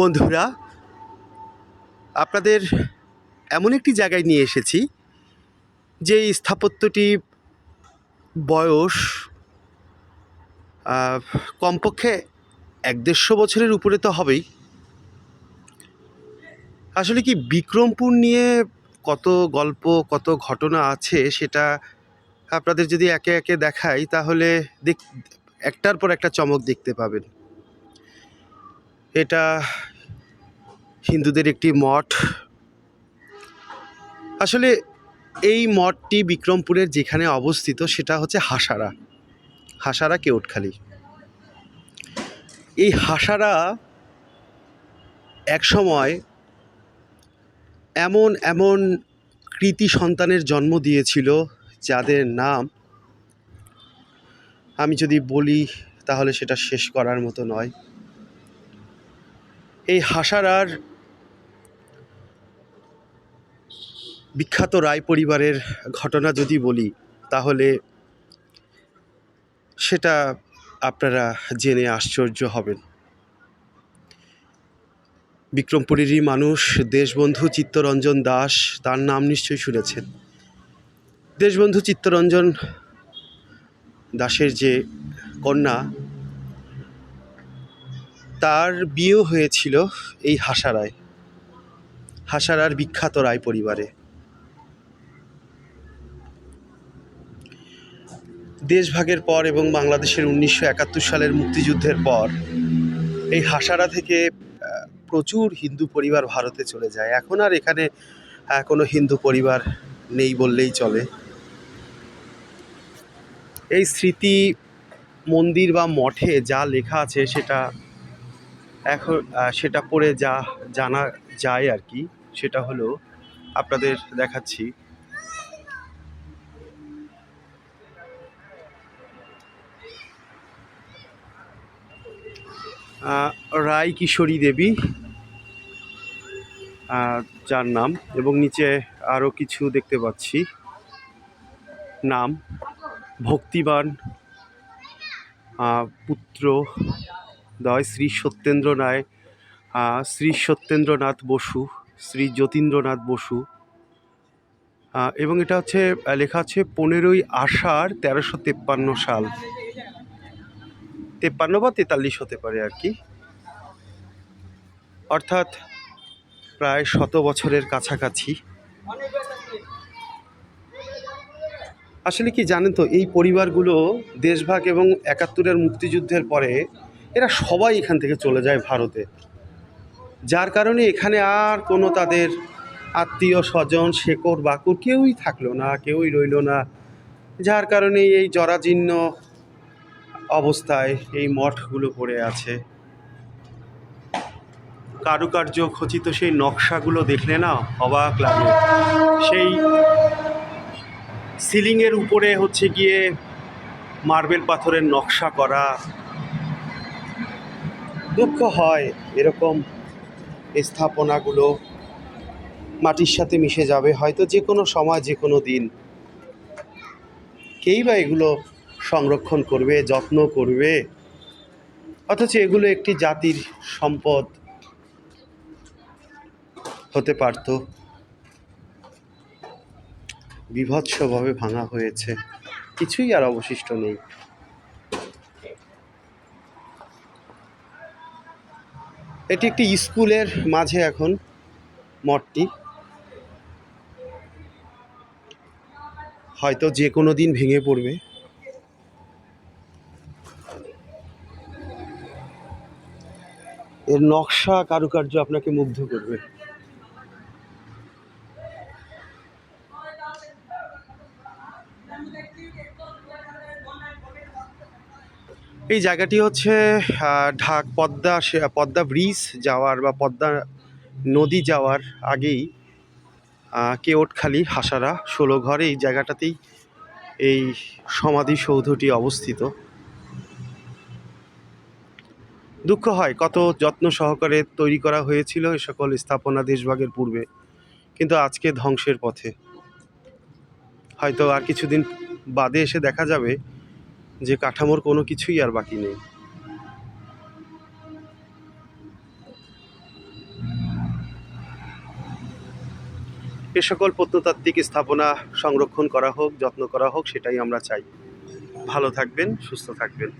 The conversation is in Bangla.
বন্ধুরা, আপনাদের এমন একটি জায়গায় নিয়ে এসেছি যে স্থাপত্যটি বয়স কমপক্ষে এক দেড়শো বছরের উপরে তো হবেই। আসলে কি বিক্রমপুর নিয়ে কত গল্প, কত ঘটনা আছে সেটা আপনাদের যদি একে একে দেখাই, তাহলে দেখ, একটার পর একটা চমক দেখতে পাবেন। এটা হিন্দুদের একটি মঠ। আসলে এই মঠটি বিক্রমপুরের যেখানে অবস্থিত, সেটা হচ্ছে হাসারা। হাসারা কেউটখালী এই হাসারা এক সময় এমন এমন কৃতি সন্তানের জন্ম দিয়েছিল, যাদের নাম আমি যদি বলি, তাহলে সেটা শেষ করার মতো নয়। হাসারার বিখ্যাত রায় পরিবারের ঘটনা যদি বলি, তাহলে সেটা আপনারা জেনে আশ্চর্য হবেন। বিক্রমপুরেরই মানুষ, দেশবন্ধু চিত্তরঞ্জন দাস, তার নাম নিশ্চয়ই শুনেছেন। দেশবন্ধু চিত্তরঞ্জন দাসের যে কন্যা তার বিয়েও হয়েছিল এই হাসারায় হাসারার বিখ্যাত রায় পরিবারে। দেশভাগের পর এবং বাংলাদেশের উনিশশো একাত্তর সালের মুক্তিযুদ্ধের পর এই হাসারা থেকে প্রচুর হিন্দু পরিবার ভারতে চলে যায়। এখন আর এখানে কোনো হিন্দু পরিবার নেই বললেই চলে। এই স্মৃতি মন্দির বা মঠে যা লেখা আছে সেটা এখন সেটা পড়ে যা, জানা যায় আর কি। সেটা হলো, আপনাদের দেখাচ্ছি। রায় কিশোরী দেবী যার নাম, এবং নিচে আরও কিছু দেখতে পাচ্ছি। নাম, ভক্তিবান পুত্র দয় শ্রী সত্যেন্দ্র রায় শ্রী সত্যেন্দ্রনাথ বসু, শ্রী যতীন্দ্রনাথ বসু। এবং এটা হচ্ছে লেখা আছে পনেরোই আষাঢ় তেরোশো তেপ্পান্ন সাল। তেপ্পান্ন বা তেতাল্লিশ হতে পারে আর কি। অর্থাৎ প্রায় শত বছরের কাছাকাছি। আসলে কি জানেন তো, এই পরিবারগুলো দেশভাগ এবং একাত্তরের মুক্তিযুদ্ধের পরে এরা সবাই এখান থেকে চলে যায় ভারতে। যার কারণে এখানে আর কোনো তাদের আত্মীয় স্বজন শেকড় বাকুর কেউই থাকল না, কেউই রইল না। যার কারণে এই জরাজীর্ণ অবস্থায় এই মঠগুলো পড়ে আছে। কারুকার্য খচিত সেই নকশাগুলো দেখলে না অবাক লাগে। সেই সিলিংয়ের উপরে হচ্ছে গিয়ে মার্বেল পাথরের নকশা করা দুঃখ হয় এরকম স্থাপনাগুলো মাটির সাথে মিশে যাবে হয়তো যে কোনো সময়, যে কোনো দিন। কেই বা এগুলো সংরক্ষণ করবে, যত্ন করবে? অথচ এগুলো একটি জাতির সম্পদ হতে পারত। বিভৎসভাবে ভাঙা হয়েছে। কিছুই আর অবশিষ্ট নেই। এটি একটি স্কুলের মাঝে এখন মঠটি। হয়তো যে কোনো দিন ভেঙে পড়বে। এর নকশা কারুকার্য আপনাকে মুগ্ধ করবে। এই জায়গাটি হচ্ছে ঢাক, পদ্মা পদ্মা ব্রিজ যাওয়ার বা পদ্মা নদী যাওয়ার আগেই কেওটখালি, হাসারা, ষোলো ঘর এই জায়গাটাতেই এই সমাধিসৌধটি অবস্থিত। দুঃখ হয় কত যত্ন সহকারে তৈরি করা হয়েছিল এ সকল স্থাপনা দেশভাগের পূর্বে, কিন্তু আজকে ধ্বংসের পথে। হয়তো আর কিছুদিন বাদে এসে দেখা যাবে যে কাঠামোর কোনো কিছুই আর বাকি নেই। এ সকল প্রত্নতাত্ত্বিক স্থাপনা সংরক্ষণ করা হোক, যত্ন করা হোক, সেটাই আমরা চাই। ভালো থাকবেন, সুস্থ থাকবেন।